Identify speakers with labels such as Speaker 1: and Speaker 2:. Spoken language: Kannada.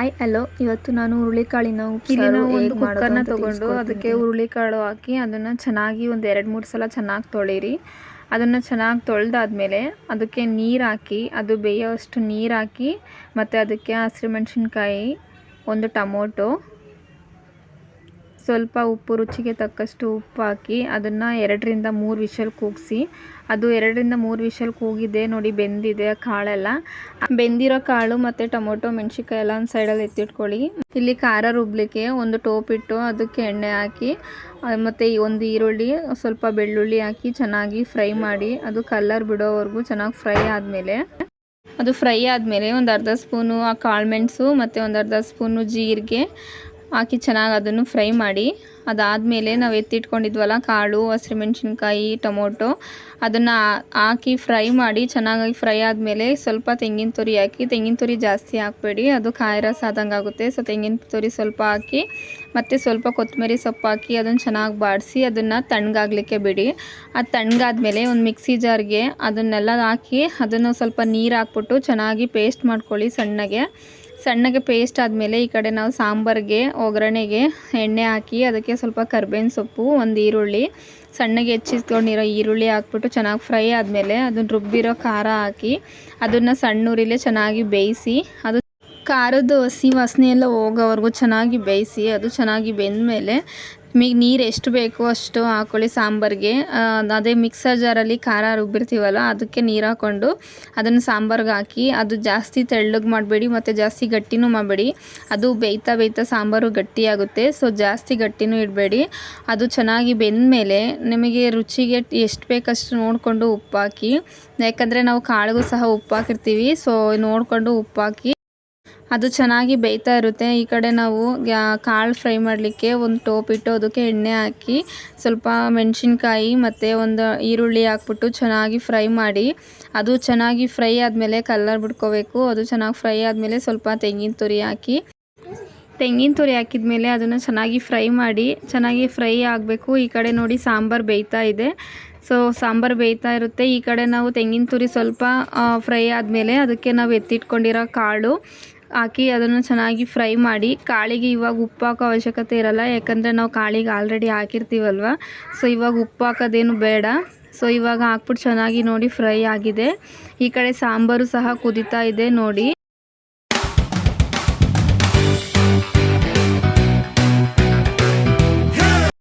Speaker 1: Hi hello. ಇವತ್ತು ನಾನು ಹುರುಳಿಕಾಳಿನ
Speaker 2: ಇಲ್ಲಿ ನಾವು ಒಂದು ಕುಕ್ಕರ್ನ ತಗೊಂಡು ಅದಕ್ಕೆ ಹುರುಳಿಕಾಳು ಹಾಕಿ ಅದನ್ನು ಚೆನ್ನಾಗಿ ಒಂದು ಎರಡು ಮೂರು ಸಲ ಚೆನ್ನಾಗಿ ತೊಳಿರಿ. ಅದನ್ನು ಚೆನ್ನಾಗಿ ತೊಳೆದಾದ್ಮೇಲೆ ಅದಕ್ಕೆ ನೀರು ಹಾಕಿ ಅದು ಬೇಯೋಷ್ಟು ನೀರು ಹಾಕಿ ಮತ್ತು ಅದಕ್ಕೆ ಹಸಿಮೆಣ್ಸಿನ್ಕಾಯಿ ಒಂದು ಟೊಮೊಟೊ ಸ್ವಲ್ಪ ಉಪ್ಪು, ರುಚಿಗೆ ತಕ್ಕಷ್ಟು ಉಪ್ಪು ಹಾಕಿ ಅದನ್ನು ಎರಡರಿಂದ ಮೂರು ವಿಷಲ್ ಕೂಗಿಸಿ, ಅದು ಎರಡರಿಂದ ಮೂರು ವಿಷಲ್ ಕೂಗಿದೆ ನೋಡಿ, ಬೆಂದಿದೆ ಕಾಳೆಲ್ಲ. ಬೆಂದಿರೋ ಕಾಳು ಮತ್ತು ಟೊಮೊಟೊ, ಮೆಣಸಿನ್ಕಾಯಿ ಎಲ್ಲ ಒಂದು ಸೈಡಲ್ಲಿ ಎತ್ತಿಟ್ಕೊಳ್ಳಿ. ಇಲ್ಲಿ ಖಾರ ರುಬ್ಲಿಕ್ಕೆ ಒಂದು ಟೋಪಿಟ್ಟು ಅದಕ್ಕೆ ಎಣ್ಣೆ ಹಾಕಿ ಮತ್ತು ಒಂದು ಈರುಳ್ಳಿ, ಸ್ವಲ್ಪ ಬೆಳ್ಳುಳ್ಳಿ ಹಾಕಿ ಚೆನ್ನಾಗಿ ಫ್ರೈ ಮಾಡಿ, ಅದು ಕಲ್ಲರ್ ಬಿಡೋವರೆಗೂ ಚೆನ್ನಾಗಿ ಫ್ರೈ ಆದಮೇಲೆ, ಅದು ಫ್ರೈ ಆದಮೇಲೆ ಒಂದು ಅರ್ಧ ಸ್ಪೂನು ಆ ಕಾಳು ಮೆಣಸು ಮತ್ತು ಒಂದು ಅರ್ಧ ಸ್ಪೂನು ಜೀರಿಗೆ ಹಾಕಿ ಚೆನ್ನಾಗಿ ಅದನ್ನು ಫ್ರೈ ಮಾಡಿ, ಅದಾದಮೇಲೆ ನಾವು ಎತ್ತಿಟ್ಕೊಂಡಿದ್ವಲ್ಲ ಕಾಳು ಹಸಿಮೆಣ್ಸಿನ್ಕಾಯಿ ಟೊಮೊಟೊ, ಅದನ್ನು ಹಾಕಿ ಫ್ರೈ ಮಾಡಿ ಚೆನ್ನಾಗಿ ಫ್ರೈ ಆದಮೇಲೆ ಸ್ವಲ್ಪ ತೆಂಗಿನ ತುರಿ ಹಾಕಿ, ತೆಂಗಿನ ತುರಿ ಜಾಸ್ತಿ ಹಾಕಬೇಡಿ, ಅದು ಕಾಯಿ ರಸ ಆದಂಗೆ ಆಗುತ್ತೆ. ಸೊ, ತೆಂಗಿನ ತುರಿ ಸ್ವಲ್ಪ ಹಾಕಿ, ಮತ್ತು ಸ್ವಲ್ಪ ಕೊತ್ತಂಬರಿ ಸೊಪ್ಪು ಹಾಕಿ ಅದನ್ನು ಚೆನ್ನಾಗಿ ಬಾಡಿಸಿ ಅದನ್ನು ತಣ್ಣಗಾಗಲಿಕ್ಕೆ ಬಿಡಿ. ಅದು ತಣ್ಣಗಾದ್ಮೇಲೆ ಒಂದು ಮಿಕ್ಸಿ ಜಾರ್ಗೆ ಅದನ್ನೆಲ್ಲ ಹಾಕಿ ಅದನ್ನು ಸ್ವಲ್ಪ ನೀರು ಹಾಕ್ಬಿಟ್ಟು ಚೆನ್ನಾಗಿ ಪೇಸ್ಟ್ ಮಾಡ್ಕೊಳ್ಳಿ ಸಣ್ಣಗೆ. ಸಣ್ಣಗೆ ಪೇಸ್ಟ್ ಆದಮೇಲೆ ಈ ಕಡೆ ನಾವು ಸಾಂಬಾರಿಗೆ, ಒಗ್ಗರಣೆಗೆ ಎಣ್ಣೆ ಹಾಕಿ ಅದಕ್ಕೆ ಸ್ವಲ್ಪ ಕರ್ಬೇವಿನ ಸೊಪ್ಪು, ಒಂದು ಈರುಳ್ಳಿ, ಸಣ್ಣಗೆ ಹೆಚ್ಚಿಸ್ಕೊಂಡಿರೋ ಈರುಳ್ಳಿ ಹಾಕ್ಬಿಟ್ಟು ಚೆನ್ನಾಗಿ ಫ್ರೈ ಆದಮೇಲೆ ಅದನ್ನು ರುಬ್ಬಿರೋ ಖಾರ ಹಾಕಿ ಅದನ್ನು ಸಣ್ಣ ಉರಿಲೇ ಚೆನ್ನಾಗಿ ಬೇಯಿಸಿ ಅದು ಖಾರದ ಹಸಿ ವಾಸನೆ ಎಲ್ಲ ಹೋಗೋವರೆಗೂ ಚೆನ್ನಾಗಿ ಬೇಯಿಸಿ, ಅದು ಚೆನ್ನಾಗಿ ಬೆಂದಮೇಲೆ ನಿಮಗೆ ನೀರು ಎಷ್ಟು ಬೇಕೋ ಅಷ್ಟು ಹಾಕೊಳ್ಳಿ ಸಾಂಬಾರಿಗೆ. ಅದೇ ಮಿಕ್ಸರ್ ಜಾರಲ್ಲಿ ಖಾರ ರುಬ್ಬಿರ್ತೀವಲ್ಲ, ಅದಕ್ಕೆ ನೀರು ಹಾಕ್ಕೊಂಡು ಅದನ್ನು ಸಾಂಬಾರ್ಗೆ ಹಾಕಿ, ಅದು ಜಾಸ್ತಿ ತೆಳ್ಳಗೆ ಮಾಡಬೇಡಿ ಮತ್ತು ಜಾಸ್ತಿ ಗಟ್ಟಿನೂ ಮಾಡಬೇಡಿ. ಅದು ಬೇಯ್ತಾ ಬೇಯ್ತಾ ಸಾಂಬಾರು ಗಟ್ಟಿಯಾಗುತ್ತೆ, ಸೊ ಜಾಸ್ತಿ ಗಟ್ಟಿನೂ ಇಡಬೇಡಿ. ಅದು ಚೆನ್ನಾಗಿ ಬೆಂದಮೇಲೆ ನಿಮಗೆ ರುಚಿಗೆ ಎಷ್ಟು ಬೇಕಷ್ಟು ನೋಡಿಕೊಂಡು ಉಪ್ಪು ಹಾಕಿ ಯಾಕಂದರೆ ನಾವು ಕಾಳಿಗೂ ಸಹ ಉಪ್ಪು ಹಾಕಿರ್ತೀವಿ ಸೊ ನೋಡಿಕೊಂಡು ಉಪ್ಪು ಹಾಕಿ ಅದು ಚೆನ್ನಾಗಿ ಬೇಯ್ತಾ ಇರುತ್ತೆ. ಈ ಕಡೆ ನಾವು ಕಾಳು ಫ್ರೈ ಮಾಡಲಿಕ್ಕೆ ಒಂದು ಟೋಪ್ ಇಟ್ಟು ಅದಕ್ಕೆ ಎಣ್ಣೆ ಹಾಕಿ, ಸ್ವಲ್ಪ ಮೆಣಸಿನ್ಕಾಯಿ ಮತ್ತು ಒಂದು ಈರುಳ್ಳಿ ಹಾಕ್ಬಿಟ್ಟು ಚೆನ್ನಾಗಿ ಫ್ರೈ ಮಾಡಿ, ಅದು ಚೆನ್ನಾಗಿ ಫ್ರೈ ಆದಮೇಲೆ ಕಲ್ಲರ್ ಬಿಟ್ಕೋಬೇಕು. ಅದು ಚೆನ್ನಾಗಿ ಫ್ರೈ ಆದಮೇಲೆ ಸ್ವಲ್ಪ ತೆಂಗಿನ ತುರಿ ಹಾಕಿ, ತೆಂಗಿನ ತುರಿ ಹಾಕಿದ ಮೇಲೆ ಅದನ್ನು ಚೆನ್ನಾಗಿ ಫ್ರೈ ಮಾಡಿ, ಚೆನ್ನಾಗಿ ಫ್ರೈ ಆಗಬೇಕು. ಈ ಕಡೆ ನೋಡಿ ಸಾಂಬಾರು ಬೇಯ್ತಾ ಇದೆ. ಸೊ, ಸಾಂಬಾರು ಬೇಯ್ತಾ ಇರುತ್ತೆ. ಈ ಕಡೆ ನಾವು ತೆಂಗಿನ ತುರಿ ಸ್ವಲ್ಪ ಫ್ರೈ ಆದಮೇಲೆ ಅದಕ್ಕೆ ನಾವು ಎತ್ತಿಟ್ಕೊಂಡಿರೋ ಕಾಳು ಹಾಕಿ ಅದನ್ನು ಚೆನ್ನಾಗಿ ಫ್ರೈ ಮಾಡಿ ಕಾಳಿಗೆ ಇವಾಗ ಉಪ್ಪು ಹಾಕೋ ಅವಶ್ಯಕತೆ ಇರಲ್ಲ, ಯಾಕಂದರೆ ನಾವು ಕಾಳಿಗೆ ಆಲ್ರೆಡಿ ಹಾಕಿರ್ತೀವಲ್ವ? ಸೊ ಇವಾಗ ಉಪ್ಪು ಹಾಕೋದೇನು ಬೇಡ. ಸೊ ಇವಾಗ ಹಾಕ್ಬಿಟ್ಟು ಚೆನ್ನಾಗಿ ನೋಡಿ ಫ್ರೈ ಆಗಿದೆ. ಈ ಕಡೆ ಸಾಂಬಾರು ಸಹ ಕುದಿತಾ ಇದೆ ನೋಡಿ.